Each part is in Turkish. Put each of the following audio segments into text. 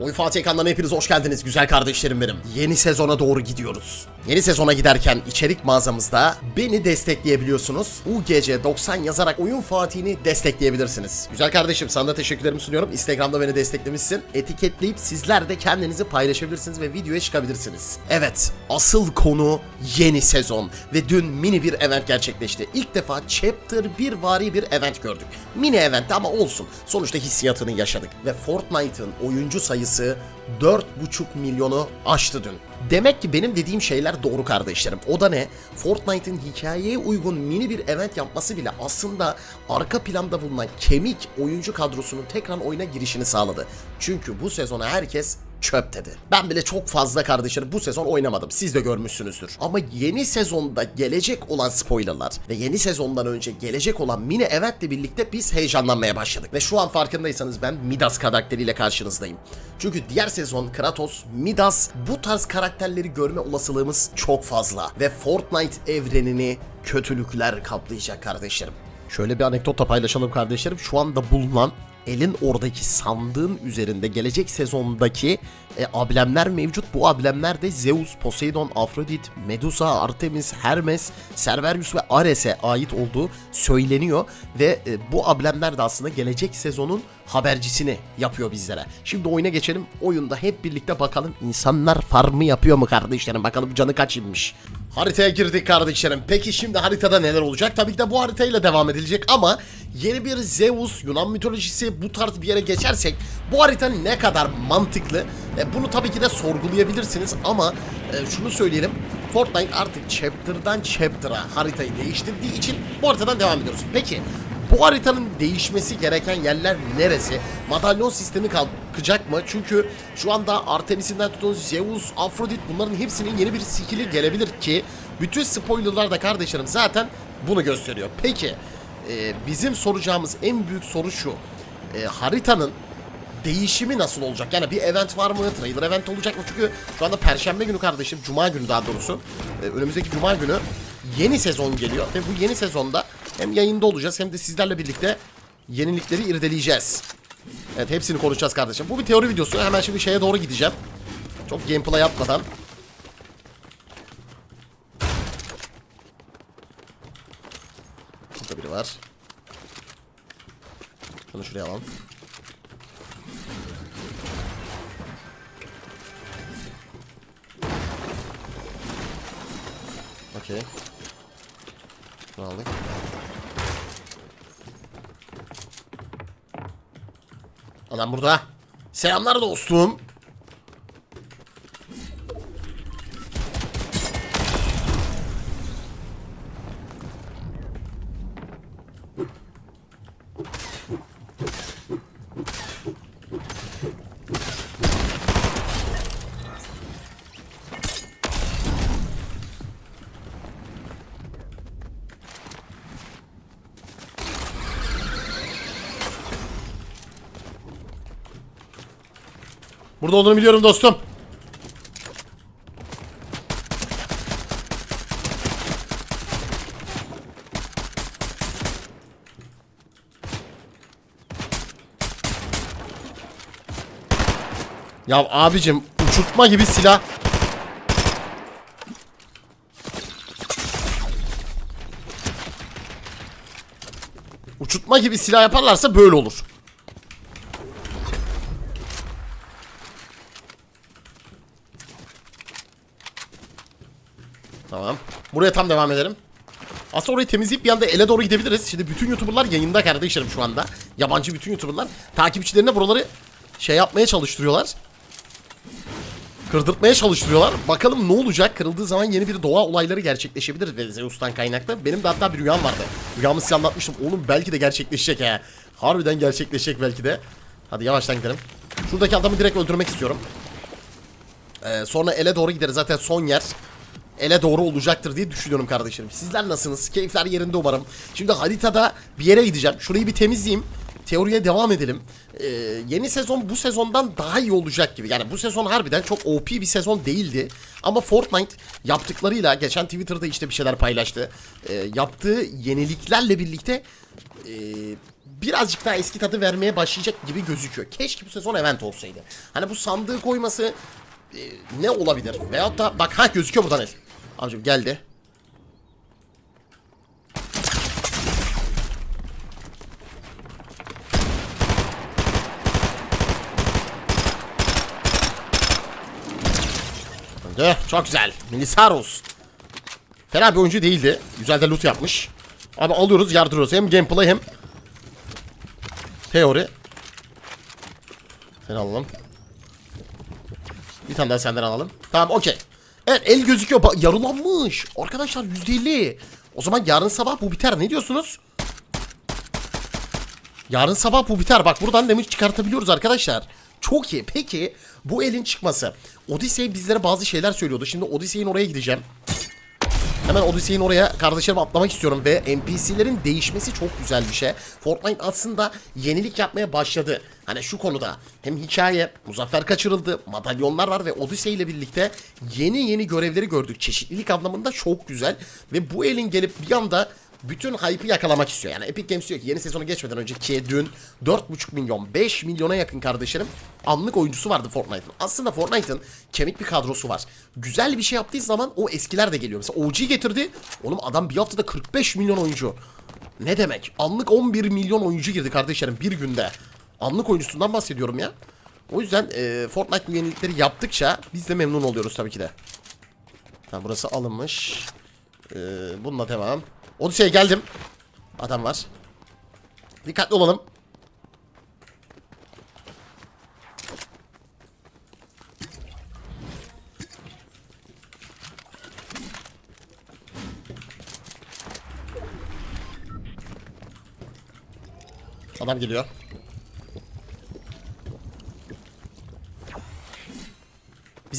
Oyun Fatih ekranlarına hepiniz hoş geldiniz güzel kardeşlerim benim. Yeni sezona doğru gidiyoruz. Yeni sezona giderken içerik mağazamızda beni destekleyebiliyorsunuz. UGC 90 yazarak Oyun Fatih'ini destekleyebilirsiniz. Güzel kardeşim sana da teşekkürlerimi sunuyorum. Instagram'da beni desteklemişsin. Etiketleyip sizler de kendinizi paylaşabilirsiniz ve videoya çıkabilirsiniz. Evet asıl konu yeni sezon ve dün mini bir event gerçekleşti. İlk defa Chapter 1 vari bir event gördük. Mini event ama olsun. Sonuçta hissiyatını yaşadık ve Fortnite'ın oyuncu sayısı 4,5 milyonu aştı dün. Demek ki benim dediğim şeyler doğru kardeşlerim. O da ne? Fortnite'ın hikayeye uygun mini bir event yapması bile aslında arka planda bulunan kemik oyuncu kadrosunun tekrar oyuna girişini sağladı. Çünkü bu sezona herkes çöp dedi. Ben bile çok fazla kardeşlerim bu sezon oynamadım. Siz de görmüşsünüzdür. Ama yeni sezonda gelecek olan spoilerlar ve yeni sezondan önce gelecek olan mini eventle birlikte biz heyecanlanmaya başladık. Ve şu an farkındaysanız ben Midas karakteriyle karşınızdayım. Çünkü diğer sezon Kratos, Midas bu tarz karakterleri görme olasılığımız çok fazla. Ve Fortnite evrenini kötülükler kaplayacak kardeşlerim. Şöyle bir anekdotla paylaşalım kardeşlerim. Şu anda bulunan elin oradaki sandığın üzerinde gelecek sezondaki e, ablemler mevcut. Bu ablemler de Zeus, Poseidon, Afrodit, Medusa, Artemis, Hermes, Cerberus ve Ares'e ait olduğu söyleniyor. Ve e, bu ablemler de aslında gelecek sezonun habercisini yapıyor bizlere. Şimdi oyuna geçelim. Oyunda hep birlikte bakalım insanlar farmı yapıyor mu kardeşlerim? Bakalım canı kaç inmiş. Haritaya girdik kardeşlerim. Peki şimdi haritada neler olacak? Tabii ki de bu haritayla devam edilecek ama yeni bir Zeus, Yunan mitolojisi bu tarz bir yere geçersek bu harita ne kadar mantıklı? E, bunu tabii ki de sorgulayabilirsiniz ama e, şunu söyleyelim. Fortnite artık chapter'dan chapter'a haritayı değiştirdiği için bu haritadan devam ediyoruz. Peki bu haritanın değişmesi gereken yerler neresi? Madalyon sistemi kalkacak mı? Çünkü şu anda Artemis'inden tutun Zeus, Afrodit bunların hepsinin yeni bir skill'i gelebilir ki bütün spoilerlar da kardeşlerim zaten bunu gösteriyor. Peki e, bizim soracağımız en büyük soru şu. E, haritanın değişimi nasıl olacak? Yani bir event var mı? Trailer event olacak mı? Çünkü şu anda perşembe günü kardeşim, cuma günü daha doğrusu. e, önümüzdeki cuma günü yeni sezon geliyor ve bu yeni sezonda hem yayında olacağız hem de sizlerle birlikte yenilikleri irdeleyeceğiz. Evet hepsini konuşacağız kardeşim. Bu bir teori videosu. Hemen şimdi şeye doğru gideceğim. Çok gameplay yapmadan. Burada biri var. Bunu şuraya alalım. Okey. Bunu aldık. Adam burada. Selamlar dostum. Burada olduğunu biliyorum dostum. Ya abicim uçurtma gibi silah. Uçurtma gibi silah yaparlarsa böyle olur. Tamam. Buraya tam devam edelim. Aslında orayı temizleyip bir anda ele doğru gidebiliriz. Şimdi bütün YouTuber'lar yayında kardeşlerim şu anda. Yabancı bütün YouTuber'lar takipçilerine buraları şey yapmaya çalıştırıyorlar. Kırdırtmaya çalıştırıyorlar. Bakalım ne olacak? Kırıldığı zaman yeni bir doğa olayları gerçekleşebilir ve Zeus'tan kaynaklı. Benim de hatta bir rüyam vardı. Rüyamı size anlatmıştım. Oğlum belki de gerçekleşecek he. Harbiden gerçekleşecek belki de. Hadi yavaştan gidelim. Şuradaki adamı direkt öldürmek istiyorum. Ee, sonra ele doğru gideriz. Zaten son yer ele doğru olacaktır diye düşünüyorum kardeşlerim. Sizler nasılsınız? Keyifler yerinde umarım. Şimdi haritada bir yere gideceğim. Şurayı bir temizleyeyim. Teoriye devam edelim. Ee, yeni sezon bu sezondan daha iyi olacak gibi. Yani bu sezon harbiden çok OP bir sezon değildi. Ama Fortnite yaptıklarıyla geçen Twitter'da işte bir şeyler paylaştı. Ee, yaptığı yeniliklerle birlikte e, birazcık daha eski tadı vermeye başlayacak gibi gözüküyor. Keşke bu sezon event olsaydı. Hani bu sandığı koyması e, ne olabilir? Veyahut da bak ha gözüküyor buradan el. Abicim geldi. Öldü. Çok güzel. Milisaros. Fena bir oyuncu değildi. Güzel de loot yapmış. Abi alıyoruz yardırıyoruz. Hem gameplay hem teori. Seni alalım. Bir tane daha senden alalım. Tamam okey. Evet el gözüküyor. Ba- yarılanmış. Arkadaşlar %50. O zaman yarın sabah bu biter. Ne diyorsunuz? Yarın sabah bu biter. Bak buradan damage çıkartabiliyoruz arkadaşlar. Çok iyi. Peki bu elin çıkması. Odyssey bizlere bazı şeyler söylüyordu. Şimdi Odyssey'in oraya gideceğim. Hemen Odyssey'in oraya kardeşlerim atlamak istiyorum ve NPC'lerin değişmesi çok güzel bir şey. Fortnite aslında yenilik yapmaya başladı. Hani şu konuda hem hikaye, muzaffer kaçırıldı, madalyonlar var ve Odyssey ile birlikte yeni yeni görevleri gördük. Çeşitlilik anlamında çok güzel ve bu elin gelip bir anda bütün hype'ı yakalamak istiyor. Yani Epic Games diyor ki yeni sezonu geçmeden önce ki dün 4,5 milyon 5 milyona yakın kardeşlerim anlık oyuncusu vardı Fortnite'ın. Aslında Fortnite'ın kemik bir kadrosu var. Güzel bir şey yaptığı zaman o eskiler de geliyor. Mesela OG getirdi. Oğlum adam bir haftada 45 milyon oyuncu. Ne demek? Anlık 11 milyon oyuncu girdi kardeşlerim bir günde. Anlık oyuncusundan bahsediyorum ya. O yüzden e, Fortnite yenilikleri yaptıkça biz de memnun oluyoruz tabii ki de. Tamam burası alınmış. Ee, bununla devam. Odyssey'e geldim. Adam var. Dikkatli olalım. Adam geliyor.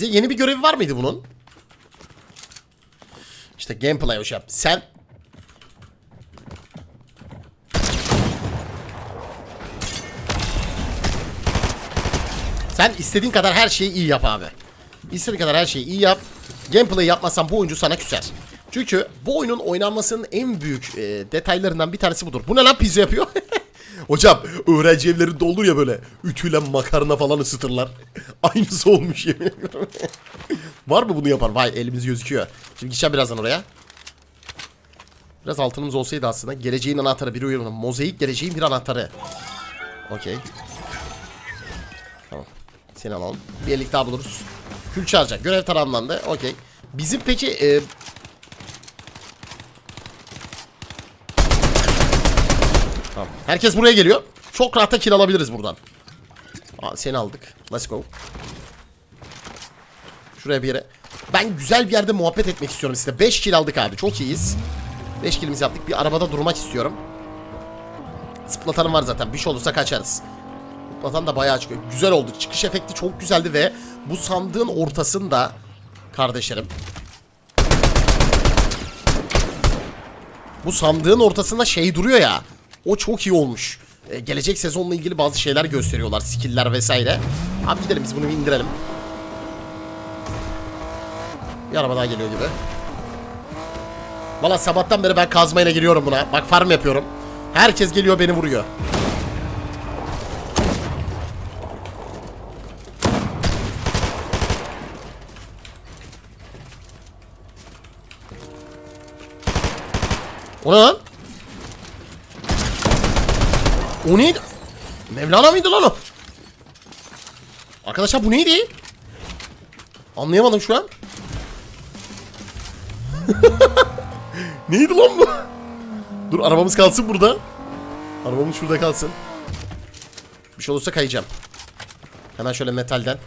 Bize yeni bir görevi var mıydı bunun? İşte gameplay hocam. Sen Sen istediğin kadar her şeyi iyi yap abi. İstediğin kadar her şeyi iyi yap. Gameplay yapmazsan bu oyuncu sana küser. Çünkü bu oyunun oynanmasının en büyük e, detaylarından bir tanesi budur. Bu ne lan pizza yapıyor? Hocam öğrenci evlerinde olur ya böyle ütüyle makarna falan ısıtırlar. Aynısı olmuş yemin ediyorum. Var mı bunu yapan? Vay elimiz gözüküyor. Şimdi gideceğim birazdan oraya. Biraz altınımız olsaydı aslında. Geleceğin anahtarı bir uyarı. Mozaik geleceğin bir anahtarı. Okey. Tamam. Seni alalım. Bir ellik daha buluruz. Kül çağıracak. Görev tamamlandı. Okey. Bizim peki... E... Tamam. Herkes buraya geliyor. Çok rahat da kill alabiliriz buradan. Aa, seni aldık. Let's go. Şuraya bir yere. Ben güzel bir yerde muhabbet etmek istiyorum size. 5 kill aldık abi. Çok iyiyiz. 5 killimizi yaptık. Bir arabada durmak istiyorum. Splatanım var zaten. Bir şey olursa kaçarız. Splatan da bayağı çıkıyor. Güzel oldu. Çıkış efekti çok güzeldi ve bu sandığın ortasında kardeşlerim. Bu sandığın ortasında şey duruyor ya. O çok iyi olmuş. Ee, gelecek sezonla ilgili bazı şeyler gösteriyorlar. Skill'ler vesaire. Abi gidelim biz bunu indirelim. Bir araba daha geliyor gibi. Valla sabahtan beri ben kazmayla giriyorum buna. Bak farm yapıyorum. Herkes geliyor beni vuruyor. O ne lan? O neydi? Mevlana mıydı lan o? Arkadaşlar bu neydi? Anlayamadım şu an. neydi lan bu? Dur arabamız kalsın burada. Arabamız şurada kalsın. Bir şey olursa kayacağım. Hemen şöyle metalden.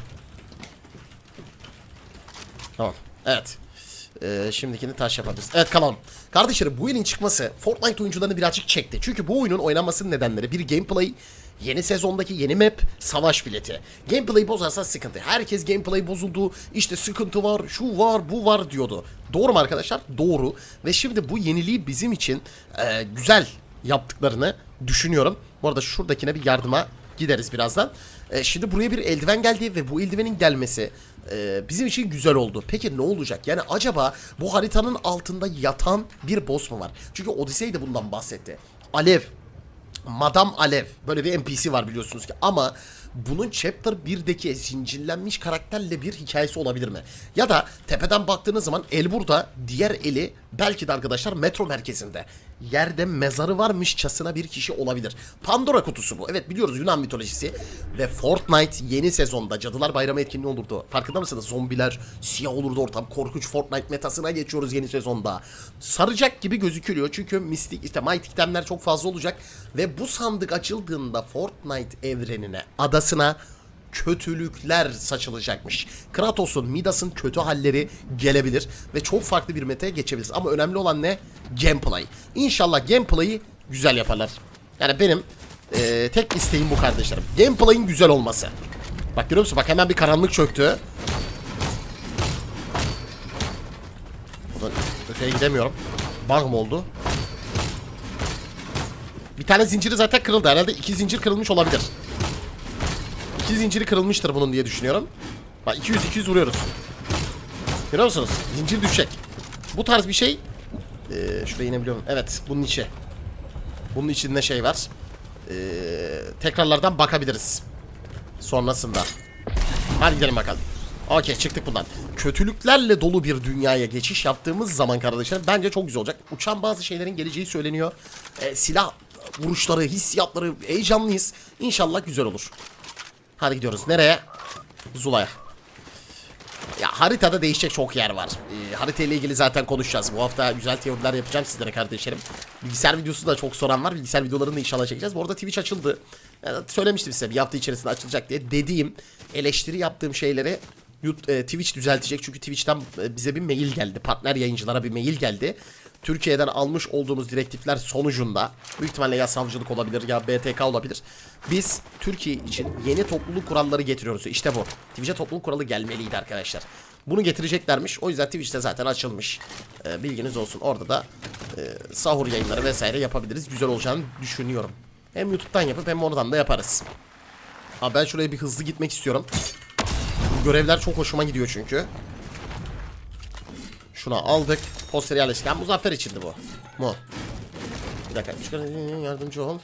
Tamam. Evet. Ee, şimdikini taş yapabiliriz. Evet kalalım. Kardeşlerim bu elin çıkması Fortnite oyuncularını birazcık çekti. Çünkü bu oyunun oynanmasının nedenleri bir gameplay, yeni sezondaki yeni map, savaş bileti. Gameplay bozarsa sıkıntı. Herkes gameplay bozuldu, işte sıkıntı var, şu var, bu var diyordu. Doğru mu arkadaşlar? Doğru. Ve şimdi bu yeniliği bizim için e, güzel yaptıklarını düşünüyorum. Bu arada şuradakine bir yardıma gideriz birazdan. E, şimdi buraya bir eldiven geldi ve bu eldivenin gelmesi e, bizim için güzel oldu. Peki ne olacak? Yani acaba bu haritanın altında yatan bir boss mu var? Çünkü Odyssey de bundan bahsetti. Alev Madame Alev. Böyle bir NPC var biliyorsunuz ki. Ama bunun Chapter 1'deki zincirlenmiş karakterle bir hikayesi olabilir mi? Ya da tepeden baktığınız zaman el burada, diğer eli belki de arkadaşlar metro merkezinde. Yerde mezarı varmışçasına bir kişi olabilir. Pandora kutusu bu. Evet biliyoruz Yunan mitolojisi. Ve Fortnite yeni sezonda Cadılar Bayramı etkinliği olurdu. Farkında mısınız? Zombiler siyah olurdu ortam. Korkunç Fortnite metasına geçiyoruz yeni sezonda. Saracak gibi gözüküyor. Çünkü mistik işte mighty itemler çok fazla olacak. Ve bu sandık açıldığında Fortnite evrenine, adasına kötülükler saçılacakmış. Kratos'un, Midas'ın kötü halleri gelebilir ve çok farklı bir metaya geçebiliriz. Ama önemli olan ne? Gameplay. İnşallah gameplay'i güzel yaparlar. Yani benim eee, tek isteğim bu kardeşlerim. Gameplay'in güzel olması. Bak görüyor musun? Bak hemen bir karanlık çöktü. Öteye gidemiyorum. Bug mı oldu? Bir tane zinciri zaten kırıldı. Herhalde iki zincir kırılmış olabilir. İki zinciri kırılmıştır bunun diye düşünüyorum. Bak 200 200 vuruyoruz. Görüyor musunuz? Zincir düşecek. Bu tarz bir şey. Ee, şuraya inebiliyor muyum? Evet, bunun içi. Bunun içinde şey var. Ee, tekrarlardan bakabiliriz. Sonrasında. Hadi gidelim bakalım. Okey çıktık bundan. Kötülüklerle dolu bir dünyaya geçiş yaptığımız zaman kardeşler bence çok güzel olacak. Uçan bazı şeylerin geleceği söyleniyor. Ee, silah vuruşları, hissiyatları heyecanlıyız. İnşallah güzel olur. Hadi gidiyoruz. Nereye? Zula'ya. Ya haritada değişecek çok yer var. Ee, harita ile ilgili zaten konuşacağız. Bu hafta güzel teoriler yapacağım sizlere kardeşlerim. Bilgisayar videosu da çok soran var. Bilgisayar videolarını inşallah çekeceğiz. Bu arada Twitch açıldı. Yani söylemiştim size bir hafta içerisinde açılacak diye. Dediğim eleştiri yaptığım şeyleri e, Twitch düzeltecek. Çünkü Twitch'ten e, bize bir mail geldi. Partner yayıncılara bir mail geldi. Türkiye'den almış olduğumuz direktifler sonucunda büyük ihtimalle ya savcılık olabilir ya BTK olabilir. Biz Türkiye için yeni topluluk kuralları getiriyoruz. İşte bu. Twitch'e topluluk kuralı gelmeliydi arkadaşlar. Bunu getireceklermiş. O yüzden Twitch'te zaten açılmış. Ee, bilginiz olsun. Orada da e, sahur yayınları vesaire yapabiliriz. Güzel olacağını düşünüyorum. Hem YouTube'dan yapıp hem oradan da yaparız. Abi ben şuraya bir hızlı gitmek istiyorum. Görevler çok hoşuma gidiyor çünkü. Şunu aldık. Poster yerleştiren Muzaffer içindi bu. Mu. Bir dakika. Çıkar- Yardımcı ol.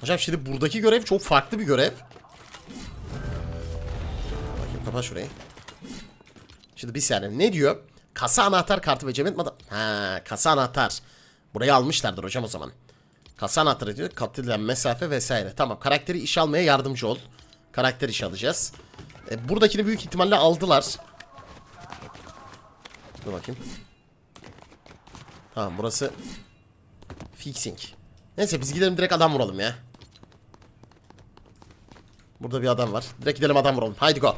Hocam şimdi buradaki görev çok farklı bir görev. Bakayım kapat şurayı. Şimdi bir saniye ne diyor? Kasa anahtar kartı ve cebet mada... Ha, kasa anahtar. Burayı almışlardır hocam o zaman. Kasa anahtarı diyor. Kat edilen mesafe vesaire. Tamam karakteri iş almaya yardımcı ol. Karakter iş alacağız. E, buradakini büyük ihtimalle aldılar. Dur bakayım. Tamam burası fixing. Neyse biz gidelim direkt adam vuralım ya. Burada bir adam var. Direkt gidelim adam vuralım. Haydi go.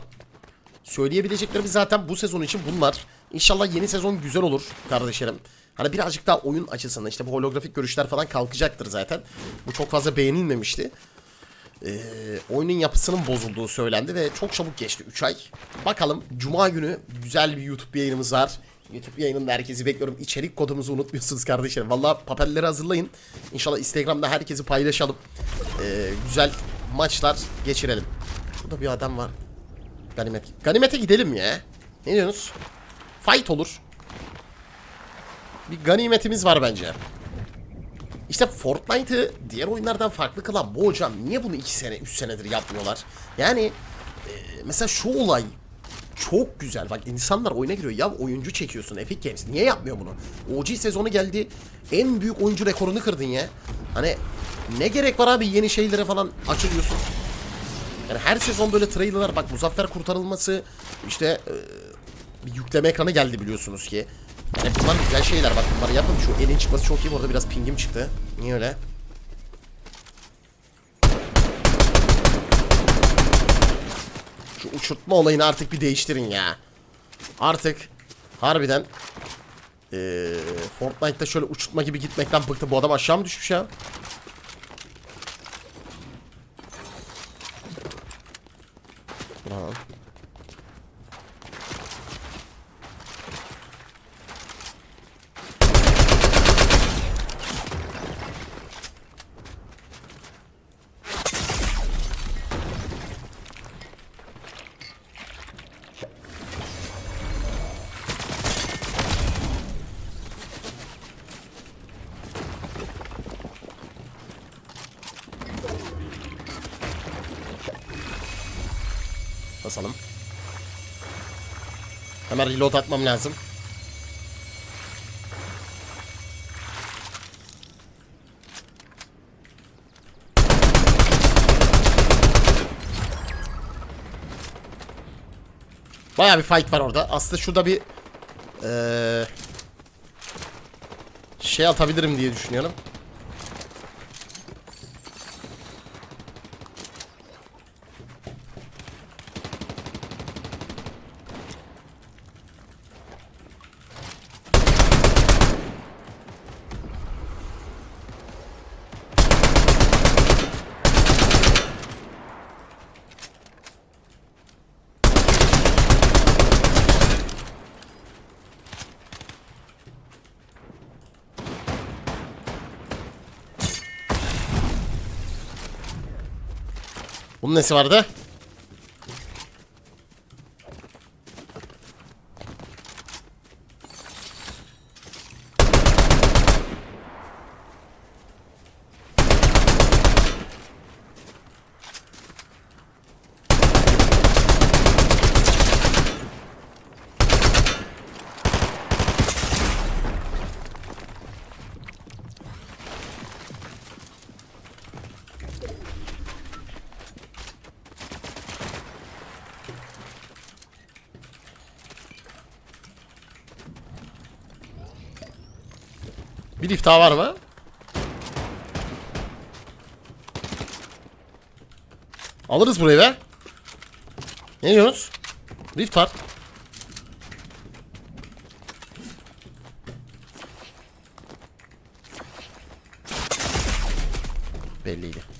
Söyleyebileceklerimiz zaten bu sezon için bunlar. İnşallah yeni sezon güzel olur kardeşlerim. Hani birazcık daha oyun açısından işte bu holografik görüşler falan kalkacaktır zaten. Bu çok fazla beğenilmemişti. Ee, oyunun yapısının bozulduğu söylendi ve çok çabuk geçti 3 ay. Bakalım Cuma günü güzel bir YouTube yayınımız var. YouTube yayınında herkesi bekliyorum. İçerik kodumuzu unutmuyorsunuz kardeşlerim. Valla papelleri hazırlayın. İnşallah Instagram'da herkesi paylaşalım. Ee, güzel maçlar geçirelim. Burada bir adam var. Ganimet. Ganimete gidelim ya. Ne diyorsunuz? Fight olur. Bir ganimetimiz var bence. İşte Fortnite'ı diğer oyunlardan farklı kılan bu hocam. Niye bunu 2 sene 3 senedir yapmıyorlar? Yani e, mesela şu olay çok güzel. Bak insanlar oyuna giriyor. Ya oyuncu çekiyorsun Epic Games. Niye yapmıyor bunu? OG sezonu geldi. En büyük oyuncu rekorunu kırdın ya. Hani ne gerek var abi yeni şeylere falan açılıyorsun. Yani her sezon böyle trailerlar bak Muzaffer kurtarılması işte e, bir yükleme ekranı geldi biliyorsunuz ki. Yani bunlar güzel şeyler bak bunları yapın. Şu elin çıkması çok iyi. Bu arada biraz pingim çıktı. Niye öyle? Şu uçurtma olayını artık bir değiştirin ya. Artık harbiden eee Fortnite'da şöyle uçurtma gibi gitmekten bıktı. Bu adam aşağı mı düşmüş ya? Lan. Basalım. Hemen reload atmam lazım. Baya bir fight var orada. Aslında şurada bir eee, şey atabilirim diye düşünüyorum. Bunun nesi vardı? Bir daha var mı? Alırız burayı be. Ne diyorsunuz? Rift var. Belliydi.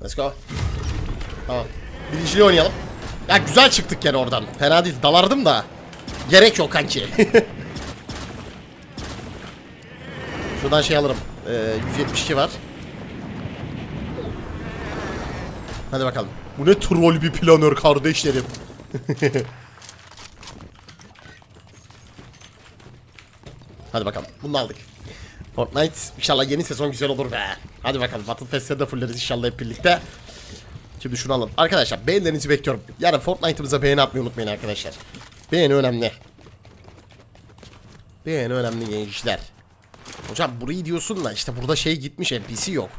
Let's go. Tamam. Birinciliği oynayalım. Ya güzel çıktık yani oradan. Fena değil. Dalardım da. Gerek yok kanki. Şuradan şey alırım. Ee, 172 var. Hadi bakalım. Bu ne troll bir planör kardeşlerim. Hadi bakalım. Bunu aldık. Fortnite inşallah yeni sezon güzel olur be. Hadi bakalım Battle Fest'te de fulleriz inşallah hep birlikte. Şimdi şunu alalım. Arkadaşlar beğenilerinizi bekliyorum. Yani Fortnite'ımıza beğeni atmayı unutmayın arkadaşlar. Beğeni önemli. Beğeni önemli gençler. Hocam burayı diyorsun da işte burada şey gitmiş NPC yok.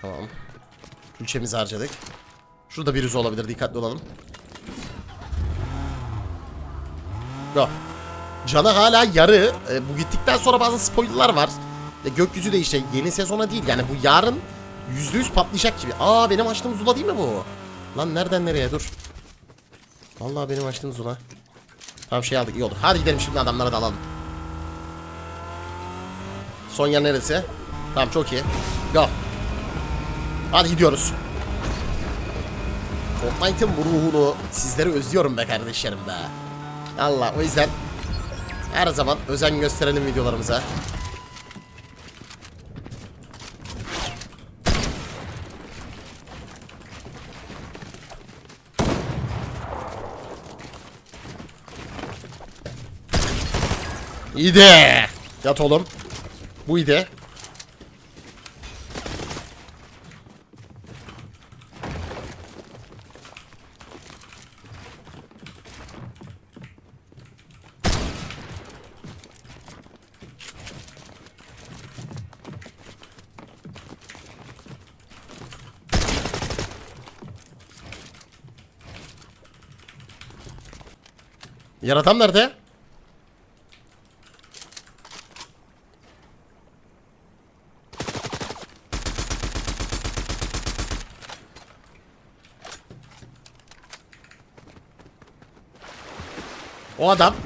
Tamam. Külçemizi harcadık. Şurada bir yüz olabilir dikkatli olalım. Go. Canı hala yarı. E, bu gittikten sonra bazı spoilerlar var. E, gökyüzü de işte yeni sezona değil. Yani bu yarın %100 patlayacak gibi. Aa benim açtığım zula değil mi bu? Lan nereden nereye dur. Vallahi benim açtığım zula. Tamam şey aldık iyi olur. Hadi gidelim şimdi adamlara da alalım. Son yer neresi? Tamam çok iyi. Go. Hadi gidiyoruz. Fortnite'ın bu ruhunu sizleri özlüyorum be kardeşlerim be. Allah o yüzden her zaman özen gösterelim videolarımıza. İyi de. Yat oğlum. Bu iyi de. Yaratan nerede? O adam.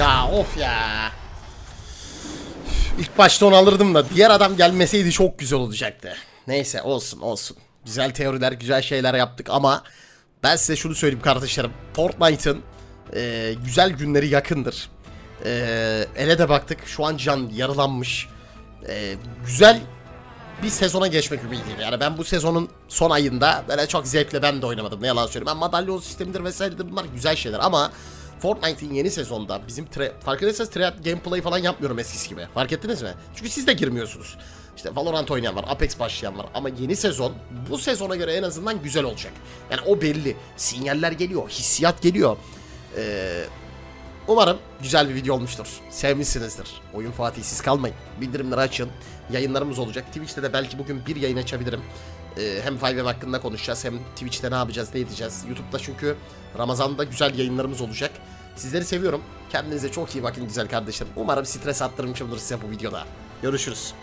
Ya of ya. İlk başta onu alırdım da diğer adam gelmeseydi çok güzel olacaktı. Neyse olsun olsun. Güzel teoriler, güzel şeyler yaptık ama ben size şunu söyleyeyim kardeşlerim. Fortnite'ın e, güzel günleri yakındır. E, ele de baktık şu an can yarılanmış. E, güzel bir sezona geçmek ümidiyim. Yani ben bu sezonun son ayında böyle çok zevkle ben de oynamadım. Ne yalan söyleyeyim. Ben madalyon sistemidir vesairedir bunlar güzel şeyler ama Fortnite'in yeni sezonda bizim tre farkındaysanız triad gameplay falan yapmıyorum eskisi gibi. Fark ettiniz mi? Çünkü siz de girmiyorsunuz. İşte Valorant oynayan var, Apex başlayan var ama yeni sezon bu sezona göre en azından güzel olacak. Yani o belli. Sinyaller geliyor, hissiyat geliyor. Ee, Umarım güzel bir video olmuştur. Sevmişsinizdir. Oyun Fatih siz kalmayın. Bildirimleri açın. Yayınlarımız olacak. Twitch'te de belki bugün bir yayın açabilirim. Ee, hem 5M hakkında konuşacağız hem Twitch'te ne yapacağız ne edeceğiz. YouTube'da çünkü Ramazan'da güzel yayınlarımız olacak. Sizleri seviyorum. Kendinize çok iyi bakın güzel kardeşlerim. Umarım stres attırmışımdır size bu videoda. Görüşürüz.